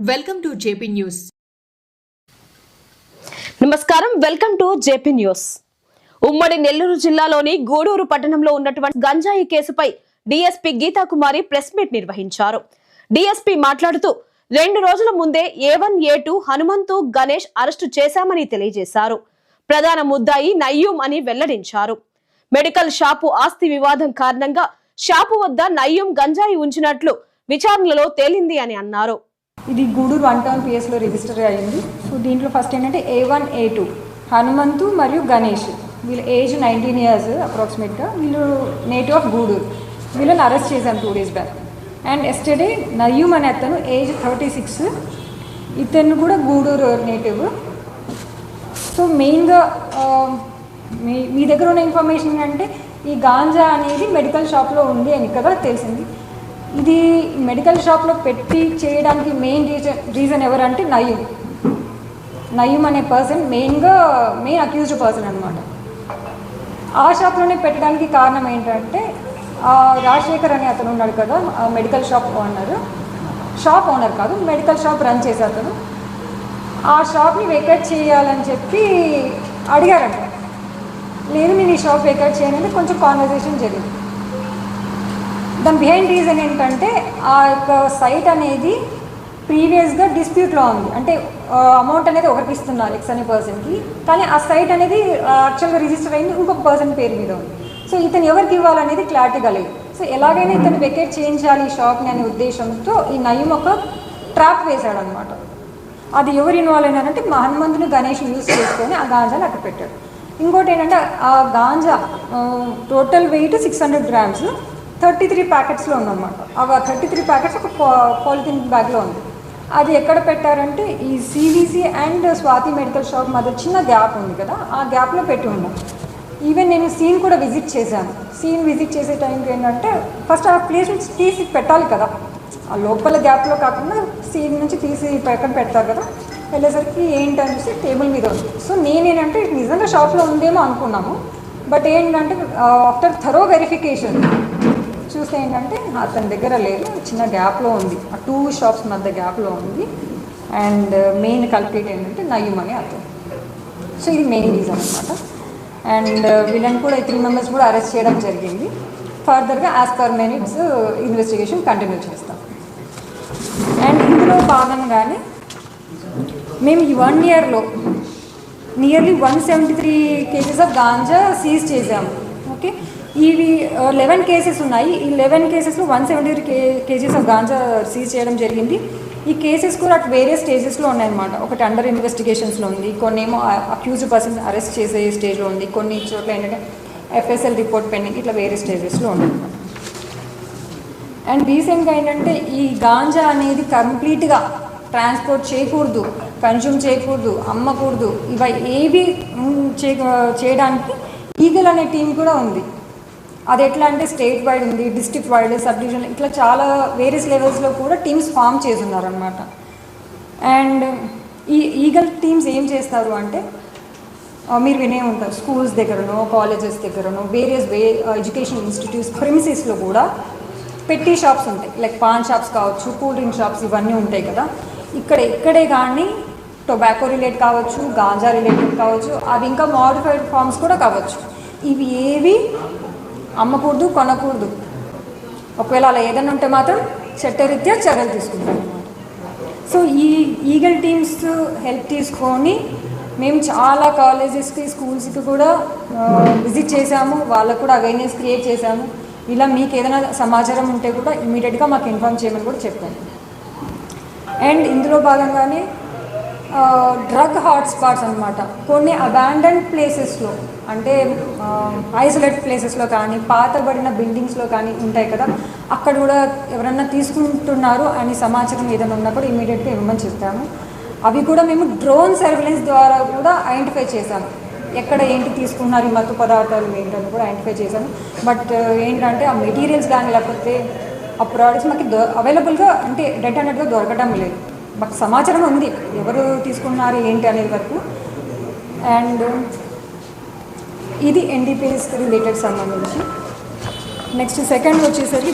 Welcome to JP news. నమస్కారం welcome to JP news. ఉమ్మడి నెల్లూరు జిల్లాలోని గూడూరు పట్టణంలో ఉన్నటువంటి గంజాయి కేసుపై డీఎస్పీ గీతాకుమారి ప్రెస్ మీట్ నిర్వహించారు. డిఎస్పీ మాట్లాడుతూ రెండు రోజుల ముందే A one A two Hanumanthu Ganesh arrest చేశామని తెలియజేశారు. ప్రధాన ముద్దాయి నయ్యూం అని వెల్లడించారు. మెడికల్ షాపు ఆస్తి వివాదం కారణంగా షాపు వద్ద నయ్యూం గంజాయి ఉంచినట్లు విచారణలో తేలింది అని అన్నారు. ఇది గూడూరు వన్ టౌన్ పిఎస్లో రిజిస్టర్ అయ్యింది. సో దీంట్లో ఫస్ట్ ఏంటంటే A one A two Hanumanthu మరియు గణేష్. వీళ్ళ ఏజ్ నైన్టీన్ ఇయర్స్ అప్రాక్సిమేట్గా వీళ్ళు నేటివ్ ఆఫ్ గూడూరు. వీళ్ళని అరెస్ట్ చేశాను two days back and yesterday Nayyum అనే అతను ఏజ్ థర్టీ సిక్స్ ఇతను కూడా గూడూరు నేటివ్. సో మెయిన్గా మీ మీ దగ్గర ఉన్న ఇన్ఫర్మేషన్ అంటే ఈ గాంజా అనేది మెడికల్ షాప్లో ఉంది అని కదా తెలిసింది. ఇది మెడికల్ షాప్లో పెట్టి చేయడానికి మెయిన్ రీజన్ రీజన్ ఎవరంటే నయీం నయీం అనే పర్సన్ మెయిన్గా మెయిన్ అక్యూజ్డ్ పర్సన్ అనమాట ఆ షాప్లోనే పెట్టడానికి కారణం ఏంటంటే రాజశేఖర్ అనే అతను ఉన్నాడు కదా medical shop owner shop owner కాదు మెడికల్ షాప్ రన్ చేసే అతను. ఆ షాప్ని వెకేట్ చేయాలని చెప్పి అడిగారంట. లేదు నేను ఈ షాప్ వెకేట్ చేయనంటే కొంచెం కాన్వర్జేషన్ జరిగింది. దాని బిహైండ్ రీజన్ ఏంటంటే ఆ యొక్క సైట్ అనేది ప్రీవియస్గా డిస్ప్యూట్లో ఉంది. అంటే అమౌంట్ అనేది ఒకరికి ఇస్తున్నారు ఎక్స్ అనే పర్సన్కి కానీ ఆ సైట్ అనేది యాక్చువల్గా రిజిస్టర్ అయింది ఇంకొక పర్సన్ పేరు మీద ఉంది. సో ఇతను ఎవరికి ఇవ్వాలనేది క్లారిటీగా లేదు. సో ఎలాగైనా ఇతను వెకేట్ చేయించాలి ఈ షాప్ని అనే ఉద్దేశంతో ఈ నయం ఒక ట్రాప్ వేశాడు అనమాట అది ఎవరు ఇన్వాల్వ్ అయినారంటే మా హనుమంతుని గణేష్ యూజ్ చేసుకొని ఆ గాంజాని అక్కడ పెట్టాడు. ఇంకోటి ఏంటంటే ఆ ganja total weight six hundred grams thirty three ప్యాకెట్స్లో ఉందన్నమాట. ఆ థర్టీ త్రీ ప్యాకెట్స్ ఒక పాలిథిన్ బ్యాగ్లో ఉంది. అది ఎక్కడ పెట్టారంటే ఈ CVC and Swathi medical shop మధ్య చిన్న గ్యాప్ ఉంది కదా ఆ గ్యాప్లో పెట్టి ఉన్నాం. ఈవెన్ నేను సీన్ కూడా విజిట్ చేశాను. సీన్ విజిట్ చేసే టైంకి ఏంటంటే ఫస్ట్ ఆ ప్లేస్ నుంచి తీసి పెట్టాలి కదా. ఆ లోపల గ్యాప్లో కాకుండా సీన్ నుంచి తీసి పక్కన పెడతారు కదా. వెళ్ళేసరికి ఏంటని చూసి టేబుల్ మీద ఉంది. సో నేనేంటంటే నిజంగా షాప్లో ఉందేమో అనుకున్నాము. బట్ ఏంటంటే ఆఫ్టర్ థరో వెరిఫికేషన్ చూస్తే ఏంటంటే అతని దగ్గర లేదు చిన్న గ్యాప్లో ఉంది. ఆ టూ షాప్స్ మధ్య గ్యాప్లో ఉంది. అండ్ మెయిన్ కల్పేట్ ఏంటంటే నయ్యం అని అతను. సో ఇది మెయిన్ రీజన్ అనమాట అండ్ వీళ్ళని కూడా త్రీ మెంబర్స్ కూడా అరెస్ట్ చేయడం జరిగింది. ఫర్దర్గా as per minutes investigation continue చేస్తాం. అండ్ ఇందులో భాగంగానే మేము ఈ వన్ ఇయర్లో nearly one seventy three kgs of ganja seize చేసాము ఇవి లెవెన్ కేసెస్ ఉన్నాయి. ఈ లెవెన్ కేసెస్లో one seventy three K kgs of ganja seize చేయడం జరిగింది. ఈ కేసెస్ కూడా అటు వేరే స్టేజెస్లో ఉన్నాయన్నమాట. ఒకటి అండర్ ఇన్వెస్టిగేషన్స్లో ఉంది. కొన్ని ఏమో అక్యూజ్డ్ పర్సన్ అరెస్ట్ చేసే స్టేజ్లో ఉంది. కొన్ని చోట్ల ఏంటంటే ఎఫ్ఎస్ఎల్ రిపోర్ట్ పెండింగ్ ఇట్లా వేరే స్టేజెస్లో ఉన్నాయి. అండ్ రీసెంట్గా ఏంటంటే ఈ గాంజా అనేది కంప్లీట్గా ట్రాన్స్పోర్ట్ చేయకూడదు కన్జ్యూమ్ చేయకూడదు అమ్మకూడదు. ఇవి ఏవి చేయడానికి ఈగల్ అనే టీం కూడా ఉంది. అది ఎట్లా అంటే స్టేట్ వైడ్ ఉంది డిస్ట్రిక్ట్ వైడ్ సబ్ డివిజన్ ఇట్లా చాలా వేరియస్ లెవెల్స్లో కూడా టీమ్స్ ఫామ్ చేస్తున్నారనమాట అండ్ ఈ ఈగల్ టీమ్స్ ఏం చేస్తారు అంటే మీరు వినే ఉంటారు స్కూల్స్ దగ్గరనో కాలేజెస్ దగ్గరనో వేరియస్ వే ఎడ్యుకేషన్ ఇన్స్టిట్యూట్స్ ప్రిమిసెస్లో కూడా పెట్టి షాప్స్ ఉంటాయి. లైక్ పాన్ షాప్స్ కావచ్చు కూల్ డ్రింక్ షాప్స్ ఇవన్నీ ఉంటాయి కదా. ఇక్కడ ఇక్కడే కానీ టొబాకో రిలేట్ కావచ్చు గాంజా రిలేటెడ్ కావచ్చు అవి ఇంకా మోడిఫైడ్ ఫార్మ్స్ కూడా కావచ్చు. ఇవి ఏవి అమ్మకూడదు కొనకూడదు. ఒకవేళ అలా ఏదైనా ఉంటే మాత్రం చట్టరీత్యా చర్యలు తీసుకుంటాం. సో ఈ ఈగల్ టీమ్స్ హెల్ప్ తీసుకొని మేము చాలా కాలేజెస్కి స్కూల్స్కి కూడా విజిట్ చేశాము. వాళ్ళకు కూడా అవేర్నెస్ క్రియేట్ చేశాము. ఇలా మీకు ఏదైనా సమాచారం ఉంటే కూడా ఇమీడియట్గా మాకు ఇన్ఫామ్ చేయమని కూడా చెప్పాను అండ్ ఇందులో భాగంగానే డ్రగ్ హాట్స్పాట్స్ అనమాట కొన్ని అబాండన్ ప్లేసెస్లో అంటే ఐసోలేట్ ప్లేసెస్లో కానీ పాతబడిన బిల్డింగ్స్లో కానీ ఉంటాయి కదా అక్కడ కూడా ఎవరన్నా తీసుకుంటున్నారు అని సమాచారం ఏదైనా ఉన్నప్పుడు ఇమీడియట్గా ఇవ్వమని చెప్తాము అవి కూడా మేము డ్రోన్ సర్వేలెన్స్ ద్వారా కూడా ఐడెంటిఫై చేశాము. ఎక్కడ ఏంటి తీసుకున్నారు ఈ మత్తు పదార్థాలు ఏంటని కూడా ఐడెంటిఫై చేశాము. బట్ ఏంటంటే ఆ మెటీరియల్స్ కానీ లేకపోతే ఆ ప్రోడక్ట్స్ మాకు దొ అవైలబుల్గా అంటే రెడ్ అన్నట్టుగా దొరకడం లేదు. మాకు సమాచారం ఉంది. ఎవరు తీసుకున్నారు ఏంటి అనేది వరకు. అండ్ ఇది ఎన్డీపీఎస్ రిలేటెడ్ సంబంధించి. నెక్స్ట్ సెకండ్ వచ్చేసరికి